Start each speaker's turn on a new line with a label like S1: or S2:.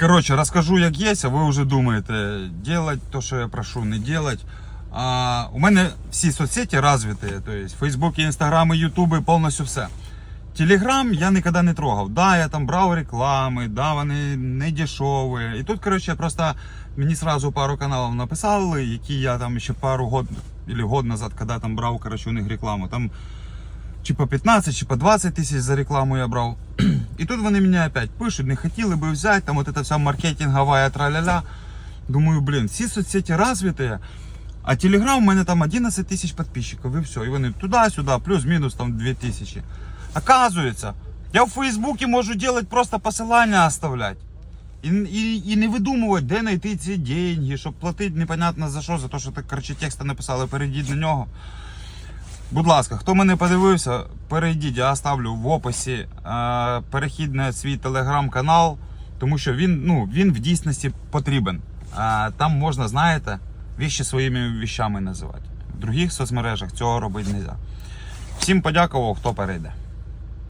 S1: Короче, расскажу, як є, а ви вже думаєте, делать то, що я прошу, не делать. А, у мене всі соцсети розвиті, то есть Facebook, Instagram, YouTube, повністю все. Телеграм я ніколи не трогав. Да, я там брав реклами, да, вони не дешеві. І тут, коротше, просто мені сразу пару каналів написали, які я там ще пару год, или год назад, коли там брав, коротше, у них рекламу. Там чи по 15, чи по 20 тисяч за рекламу я брав. І тут вони мені опять пишуть, не хотіли би взяти, там вот эта вся маркетингова траля-ля. Думаю, блін, всі соцсети розвиті, а Телеграм у мене там 11 тисяч підписчиків і все. І вони туди-сюди, плюс-мінус там 2 тисячі. Оказується, я в Фейсбуці можу делать просто посилання оставлять. І, і, і не видумувати, де знайти ці деньги, щоб платити непонятно за що, за те, що ти коротше, текста написали, перейдіть на нього. Будь ласка, хто мене подивився, перейдіть, я оставлю в описі е, перехід на свій телеграм-канал, тому що він, ну, він в дійсності потрібен. Е, там можна, знаєте, віщі своїми віщами називати. В других соцмережах цього робити не можна. Всім подякував, хто перейде.